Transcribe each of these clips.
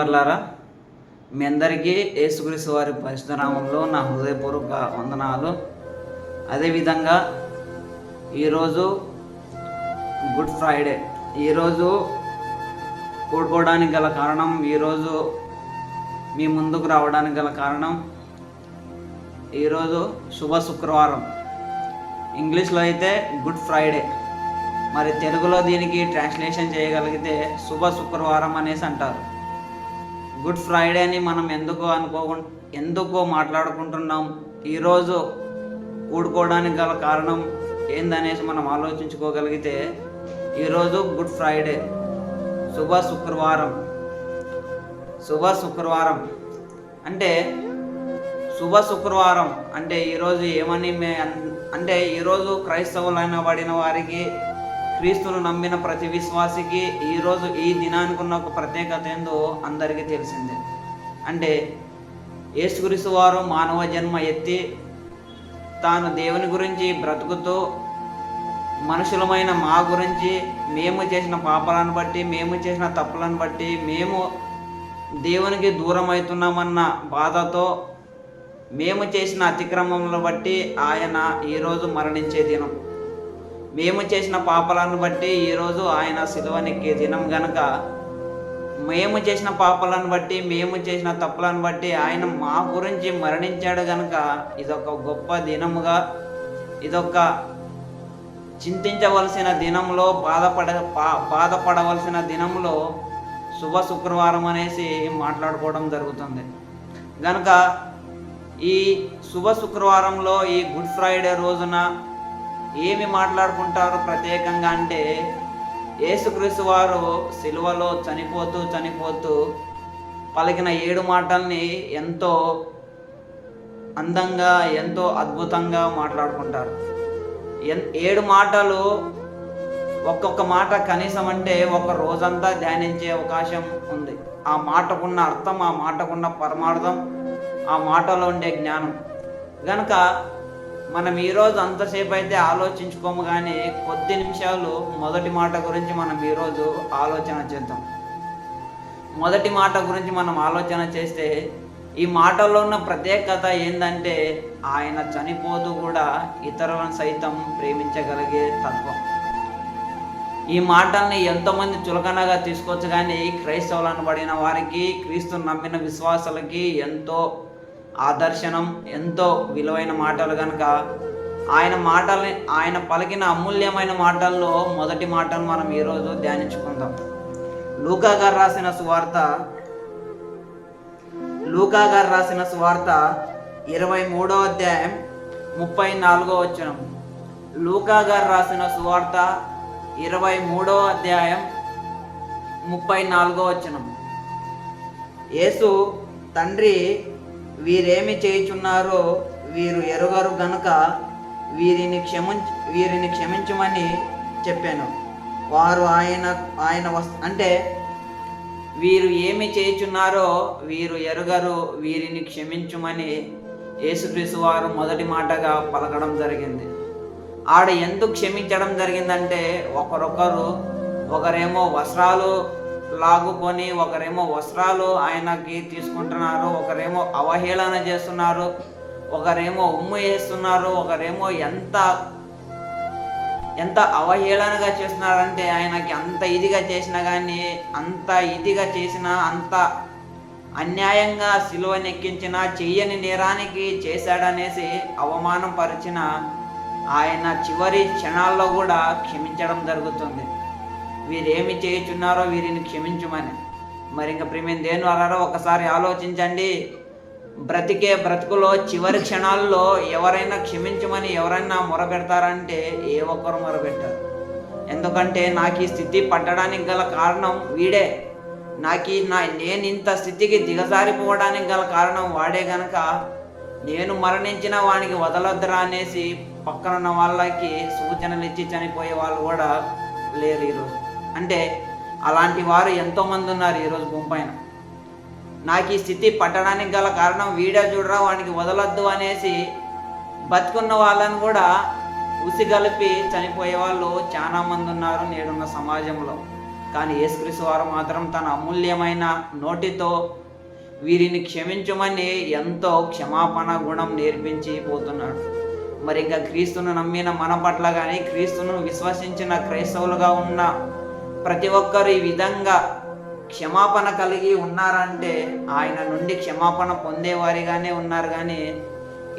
వారులారా మీ అందరికీ యేసుక్రీస్తు వారి పరిశుధనామంలో నా హృదయపూర్వక వందనాలు. అదేవిధంగా ఈరోజు గుడ్ ఫ్రైడే. ఈరోజు కూడుకోవడానికి గల కారణం ఈరోజు మీ ముందుకు రావడానికి గల కారణం ఈరోజు శుభ శుక్రవారం. ఇంగ్లీష్లో అయితే గుడ్ ఫ్రైడే. మరి తెలుగులో దీనికి ట్రాన్స్లేషన్ చేయగలిగితే శుభ శుక్రవారం అనేసి అంటారు. గుడ్ ఫ్రైడే అని మనం ఎందుకు అనుకో ఎందుకు మాట్లాడుకుంటున్నాం. ఈరోజు కూడుకోవడానికి గల కారణం ఏందనేసి మనం ఆలోచించుకోగలిగితే ఈరోజు గుడ్ ఫ్రైడే. శుభ శుక్రవారం. శుభ శుక్రవారం. అంటే శుభ శుక్రవారం అంటే ఈరోజు ఏమని మే అంటే ఈరోజు క్రైస్తవులైన పడిన వారికి క్రీస్తును నమ్మిన ప్రతి విశ్వాసికి ఈరోజు ఈ దినానికి ఉన్న ఒక ప్రత్యేకత ఏందో అందరికీ తెలిసిందే. అంటే యేసుక్రీస్తు వారు మానవ జన్మ ఎత్తి తాను దేవుని గురించి బ్రతుకుతూ మనుషులమైన మా గురించి మేము చేసిన పాపాలను బట్టి మేము చేసిన తప్పులను బట్టి మేము దేవునికి దూరం అవుతున్నామన్న బాధతో మేము చేసిన అతిక్రమములను బట్టి ఆయన ఈరోజు మరణించే దినం. మేము చేసిన పాపాలను బట్టి ఈరోజు ఆయన సిలువనెక్కే దినం గనక మేము చేసిన పాపాలను బట్టి మేము చేసిన తప్పులను బట్టి ఆయన మా గురించి మరణించాడు గనక ఇదొక గొప్ప దినముగా ఇదొక చింతించవలసిన దినంలో బాధపడ బాధపడవలసిన దినంలో శుభ శుక్రవారం అనేసి మాట్లాడుకోవడం జరుగుతుంది. గనక ఈ శుభ శుక్రవారంలో ఈ గుడ్ ఫ్రైడే రోజున ఏమి మాట్లాడుకుంటారు ప్రత్యేకంగా అంటే యేసుక్రీస్తు వారు సిలువలో చనిపోతూ చనిపోతూ పలికిన ఏడు మాటల్ని ఎంతో అందంగా ఎంతో అద్భుతంగా మాట్లాడుకుంటారు. ఎన్ ఏడు మాటలు ఒక్కొక్క మాట కనీసం అంటే ఒక రోజంతా ధ్యానించే అవకాశం ఉంది. ఆ మాటకున్న అర్థం ఆ మాటకున్న పరమార్థం ఆ మాటలో ఉండే జ్ఞానం. కనుక మనం ఈరోజు అంతసేపు అయితే ఆలోచించుకోము కానీ కొద్ది నిమిషాలు మొదటి మాట గురించి మనం ఈరోజు ఆలోచన చేద్దాం. మొదటి మాట గురించి మనం ఆలోచన చేస్తే ఈ మాటల్లో ఉన్న ప్రత్యేకత ఏంటంటే ఆయన చనిపోతూ కూడా ఇతరులను సైతం ప్రేమించగలిగే తత్వం. ఈ మాటల్ని ఎంతోమంది చులకనగా తీసుకోవచ్చు కానీ క్రైస్తవులను పడిన వారికి క్రీస్తు నమ్మిన విశ్వాసాలకి ఎంతో ఆదర్శనం ఎంతో విలువైన మాటలు కనుక ఆయన మాటల్ని ఆయన పలికిన అమూల్యమైన మాటల్లో మొదటి మాటను మనం ఈరోజు ధ్యానించుకుందాం. లూకా గారు రాసిన సువార్త లూకా గారు రాసిన సువార్త ఇరవై మూడో అధ్యాయం ముప్పై నాలుగో వచనం. లూకా గారు రాసిన సువార్త ఇరవై మూడో అధ్యాయం ముప్పై నాలుగో వచనం. యేసు తండ్రి వీరేమి చేయుచున్నారో వీరు ఎరుగరు గనుక వీరిని క్షమించ వీరిని క్షమించమని చెప్పాను. వారు ఆయన ఆయన వస్ అంటే వీరు ఏమి చేయుచున్నారో వీరు ఎరుగరు వీరిని క్షమించుమని యేసుక్రీస్తు వారు మొదటి మాటగా పలకడం జరిగింది. ఆడ ఎందుకు క్షమించడం జరిగిందంటే ఒకరొకరు ఒకరేమో వస్త్రాలు లాగుకొని ఒకరేమో వస్త్రాలు ఆయనకి తీసుకుంటున్నారు ఒకరేమో అవహేళన చేస్తున్నారు ఒకరేమో ఉమ్ము వేస్తున్నారు ఒకరేమో ఎంత ఎంత అవహేళనగా చేస్తున్నారంటే ఆయనకి అంత ఇదిగా చేసినా కానీ అంత ఇదిగా చేసినా అంత అన్యాయంగా సిలువనెక్కించిన చెయ్యని నేరానికి చేశాడనేసి అవమానం పరిచిన ఆయన చివరి క్షణాల్లో కూడా క్షమించడం జరుగుతుంది. వీరేమి చేయుచున్నారో వీరిని క్షమించమని. మరి ఇంకా ప్రేమేం దేని అన్నారో ఒకసారి ఆలోచించండి. బ్రతికే బ్రతుకులో చివరి క్షణాల్లో ఎవరైనా క్షమించమని ఎవరైనా మొరపెడతారంటే ఏ ఒక్కరు మొరపెట్టారు. ఎందుకంటే నాకు ఈ స్థితి పట్టడానికి గల కారణం వీడే. నాకు నా నేను ఇంత స్థితికి దిగజారిపోవడానికి గల కారణం వాడే గనక నేను మరణించిన వానికి వదలొద్దరా అనేసి పక్కనున్న వాళ్ళకి సూచనలు ఇచ్చి చనిపోయే వాళ్ళు కూడా లేరు ఈరోజు. అంటే అలాంటి వారు ఎంతోమంది ఉన్నారు ఈరోజు గుంపైన నాకు ఈ స్థితి పట్టడానికి గల కారణం వీడియో చూడరా వానికి వదలొద్దు అనేసి బతుకున్న వాళ్ళని కూడా ఉసిగలిపి చనిపోయే వాళ్ళు చాలా మంది ఉన్నారు నేడున్న సమాజంలో. కానీ యేసుక్రీస్తు వారు మాత్రం తన అమూల్యమైన నోటితో వీరిని క్షమించమని ఎంతో క్షమాపణ గుణం నేర్పించి పోతున్నాడు. మరి ఇంకా క్రీస్తును నమ్మిన మన పట్ల కానీ క్రీస్తును విశ్వసించిన క్రైస్తవులుగా ఉన్న ప్రతి ఒక్కరు ఈ విధంగా క్షమాపణ కలిగి ఉన్నారంటే ఆయన నుండి క్షమాపణ పొందేవారిగానే ఉన్నారు. కానీ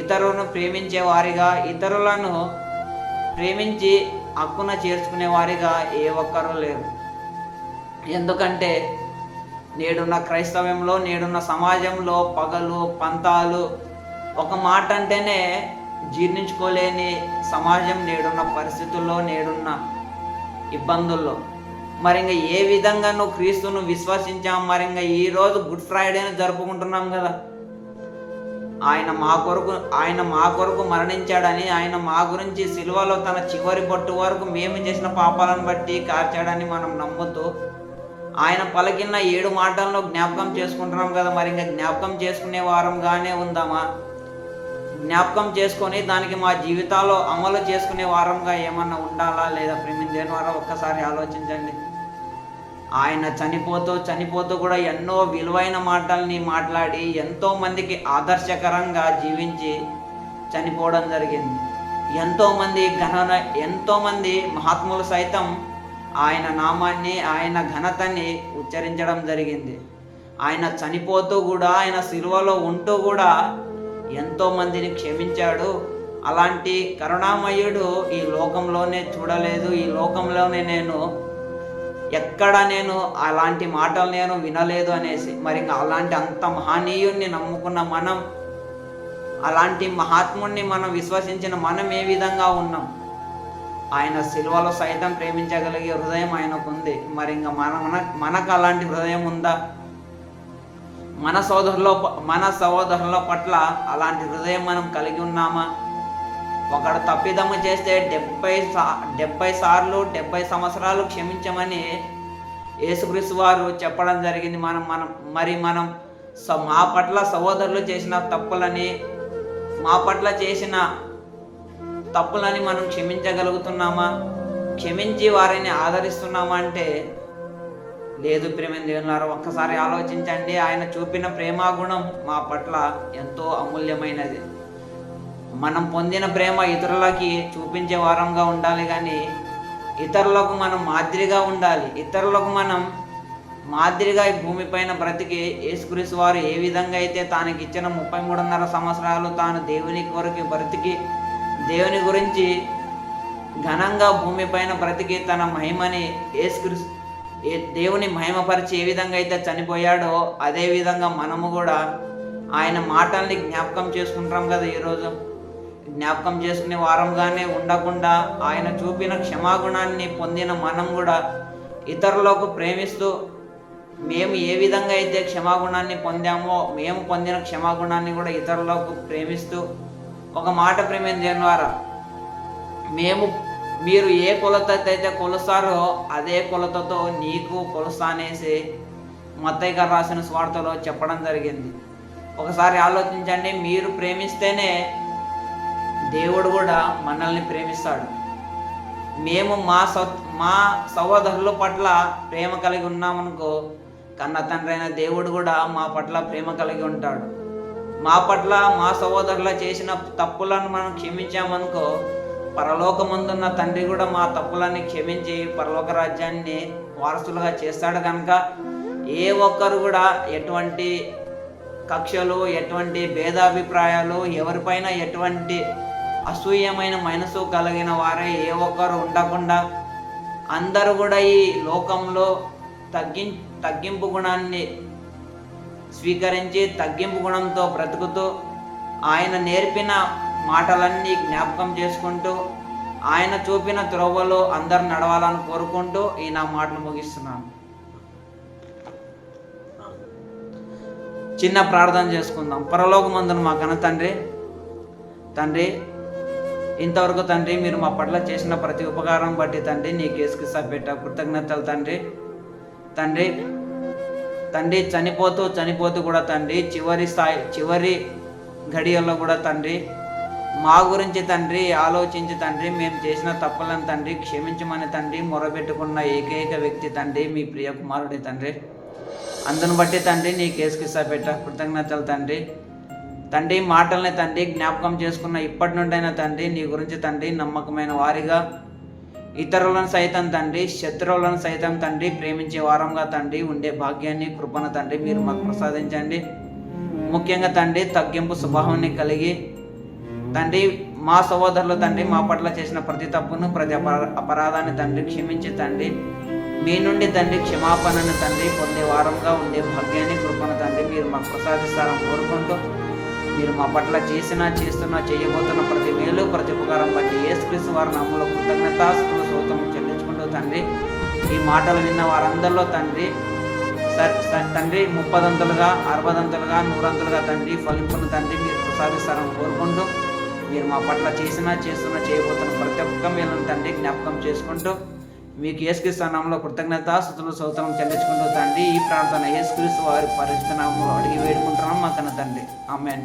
ఇతరులను ప్రేమించేవారిగా ఇతరులను ప్రేమించి హక్కున చేర్చుకునే వారిగా ఏ ఒక్కరూ లేరు. ఎందుకంటే నేడున్న క్రైస్తవ్యంలో నేడున్న సమాజంలో పగలు పంతాలు ఒక మాట అంటేనే జీర్ణించుకోలేని సమాజం నేడున్న పరిస్థితుల్లో నేడున్న ఇబ్బందుల్లో. మరి ఇంకా ఏ విధంగా నువ్వు క్రీస్తును విశ్వసించాం మరి ఇంకా ఈరోజు గుడ్ ఫ్రైడేని జరుపుకుంటున్నాం కదా. ఆయన మా కొరకు ఆయన మా కొరకు మరణించాడని ఆయన మా గురించి సిలువలో తన చివరి బొట్టు వరకు మేము చేసిన పాపాలను బట్టి కార్చాడని మనం నమ్ముతూ ఆయన పలికిన ఏడు మాటలను జ్ఞాపకం చేసుకుంటున్నాం కదా. మరి ఇంకా జ్ఞాపకం చేసుకునే వారంగానే ఉందామా? జ్ఞాపకం చేసుకొని దానికి మా జీవితాల్లో అమలు చేసుకునే వారంగా ఏమన్నా ఉండాలా లేదా? ప్రేమించిన వారా ఒక్కసారి ఆలోచించండి. ఆయన చనిపోతూ చనిపోతూ కూడా ఎన్నో విలువైన మాటల్ని మాట్లాడి ఎంతో మందికి ఆదర్శకరంగా జీవించి చనిపోవడం జరిగింది. ఎంతోమంది ఘనన ఘన మహాత్ములు సైతం ఆయన నామాన్ని ఆయన ఘనతని ఉచ్చరించడం జరిగింది. ఆయన చనిపోతూ కూడా ఆయన సిలువలో ఉంటూ కూడా ఎంతో మందిని క్షమించాడు. అలాంటి కరుణామయుడు ఈ లోకంలోనే చూడలేదు. ఈ లోకంలోనే నేను ఎక్కడ నేను అలాంటి మాటలు నేను వినలేదు అనేసి మరి ఇంకా అలాంటి అంత మహనీయుణ్ణి నమ్ముకున్న మనం అలాంటి మహాత్ముణ్ణి మనం విశ్వసించిన మనం ఏ విధంగా ఉన్నాం? ఆయన సిల్వలో సైతం ప్రేమించగలిగే హృదయం ఆయనకు ఉంది మరి ఇంకా మన మన మనకు అలాంటి హృదయం ఉందా? మన సోదరుల మన సహోదరుల పట్ల అలాంటి హృదయం మనం కలిగి ఉన్నామా? ఒకడు తప్పిదము చేస్తే డెబ్బై సా డెబ్బై సార్లు డెబ్బై సంవత్సరాలు క్షమించమని యేసుక్రీస్తు వారు చెప్పడం జరిగింది. మనం మనం మరి మనం స మా పట్ల సహోదరులు చేసిన తప్పులని మా పట్ల చేసిన తప్పులని మనం క్షమించగలుగుతున్నామా? క్షమించి వారిని ఆదరిస్తున్నామా అంటే లేదు ప్రేమ దేవున్నారు ఒక్కసారి ఆలోచించండి. ఆయన చూపిన ప్రేమాగుణం మా పట్ల ఎంతో అమూల్యమైనది. మనం పొందిన ప్రేమ ఇతరులకి చూపించే వారంగా ఉండాలి కానీ ఇతరులకు మనం మాదిరిగా ఉండాలి. ఇతరులకు మనం మాదిరిగా ఈ భూమిపైన బ్రతికి యేసుక్రీస్తు వారు ఏ విధంగా అయితే తానికి ఇచ్చిన ముప్పై మూడున్నర సంవత్సరాలు తాను దేవుని కొరకు బ్రతికి దేవుని గురించి ఘనంగా భూమిపైన బ్రతికి తన మహిమని యేసుక్రీస్తు ఏ దేవుని మహిమపరిచి ఏ విధంగా అయితే చనిపోయాడో అదే విధంగా మనము కూడా ఆయన మాటల్ని జ్ఞాపకం చేసుకుంటాం కదా ఈరోజు. జ్ఞాపకం చేసుకునే వారంగానే ఉండకుండా ఆయన చూపిన క్షమాగుణాన్ని పొందిన మనం కూడా ఇతరులకు ప్రేమిస్తూ మేము ఏ విధంగా అయితే క్షమాగుణాన్ని పొందామో మేము పొందిన క్షమాగుణాన్ని కూడా ఇతరులకు ప్రేమిస్తూ ఒక మాట ప్రేమ ద్వారా మేము మీరు ఏ కొలత అయితే కొలుస్తారో అదే కొలతతో నీకు కొలుస్తా అనేసి మత్తయ్య గారు రాసిన స్వార్థలో చెప్పడం జరిగింది. ఒకసారి ఆలోచించండి మీరు ప్రేమిస్తేనే దేవుడు కూడా మనల్ని ప్రేమిస్తాడు. మేము మా స మా సహోదరుల పట్ల ప్రేమ కలిగి ఉన్నామనుకో కన్న తండ్రి అయిన దేవుడు కూడా మా పట్ల ప్రేమ కలిగి ఉంటాడు. మా పట్ల మా సహోదరుల చేసిన తప్పులను మనం క్షమించామనుకో పరలోకమందున్న తండ్రి కూడా మా తప్పులని క్షమించి పరలోక రాజ్యాన్ని వారసులుగా చేస్తాడు కనుక ఏ ఒక్కరు కూడా ఎటువంటి కక్షలు ఎటువంటి భేదాభిప్రాయాలు ఎవరిపైన ఎటువంటి అసూయమైన మనసు కలిగిన వారే ఏ ఒక్కరు ఉండకుండా అందరూ కూడా ఈ లోకంలో తగ్గి తగ్గింపు గుణాన్ని స్వీకరించి తగ్గింపు గుణంతో బ్రతుకుతూ ఆయన నేర్పిన మాటలన్నీ జ్ఞాపకం చేసుకుంటూ ఆయన చూపిన త్రోవలో అందరు నడవాలని కోరుకుంటూ ఈ నా మాటలు ముగిస్తున్నాను. చిన్న ప్రార్థన చేసుకుందాం. పరలోకమందును మా కన తండ్రి తండ్రి ఇంతవరకు తండ్రి మీరు మా పట్ల చేసిన ప్రతి ఉపకారం బట్టి తండ్రి నీ కేసుకి సభ్యత కృతజ్ఞతలు తండ్రి. తండ్రి తండ్రి చనిపోతూ చనిపోతూ కూడా తండ్రి చివరి స్థాయి చివరి ఘడియల్లో కూడా తండ్రి మా గురించి తండ్రి ఆలోచించి తండ్రి మేము చేసిన తప్పులను తండ్రి క్షమించమని తండ్రి మొరబెట్టుకున్న ఏకైక వ్యక్తి తండ్రి మీ ప్రియ కుమారుడి తండ్రి. అందును బట్టి తండ్రి నీ కేసుకి పెట్ట కృతజ్ఞతలు తండ్రి. తండ్రి మాటల్ని తండ్రి జ్ఞాపకం చేసుకున్న ఇప్పటి నుండైనా తండ్రి నీ గురించి తండ్రి నమ్మకమైన వారిగా ఇతరులను సైతం తండ్రి శత్రువులను సైతం తండ్రి ప్రేమించే వారంగా తండ్రి ఉండే భాగ్యాన్ని కృపణ తండ్రి మీరు మాకు ప్రసాదించండి. ముఖ్యంగా తండ్రి తగ్గింపు స్వభావాన్ని కలిగి తండ్రి మా సహోదరులు తండ్రి మా పట్ల చేసిన ప్రతి తప్పును ప్రతి అపరా- అపరాధాన్ని తండ్రి క్షమించి తండ్రి మీ నుండి తండ్రి క్షమాపణను తండ్రి పొందే వారంగా ఉండే భాగ్యాన్ని కృపణ తండ్రి మీరు మాకు ప్రసాదిస్తారని కోరుకుంటూ మీరు మా పట్ల చేసినా చేస్తున్న చేయబోతున్న ప్రతి మేలు ప్రతి ఉపకారం బట్టి ఏసుక్రీస్తు వారి నామంలో కృతజ్ఞత స్తోత్రం చెల్లించుకుంటూ తండ్రి ఈ మాటలు విన్న వారందరిలో తండ్రి తండ్రి ముప్పదంతులుగా అరవదంతులుగా నూరంతులుగా తండ్రి ఫలింపును తండ్రి మీరు ప్రసాదిస్తారని కోరుకుంటూ మీరు మా పట్ల చేసినా చేస్తున్న చేయబోతున్న ప్రతి ఒక్క మేలను తండ్రి జ్ఞాపకం చేసుకుంటూ మీకు యేసుక్రీస్తు నామంలో కృతజ్ఞత స్థుతులు సౌతరం చెల్లించుకుంటూ తండ్రి ఈ ప్రార్థన యేసుక్రీస్తు వారి పరిస్థితి నామంలో అడిగి వేడుకుంటున్నాం మా కన్న తండ్రి. ఆమెన్.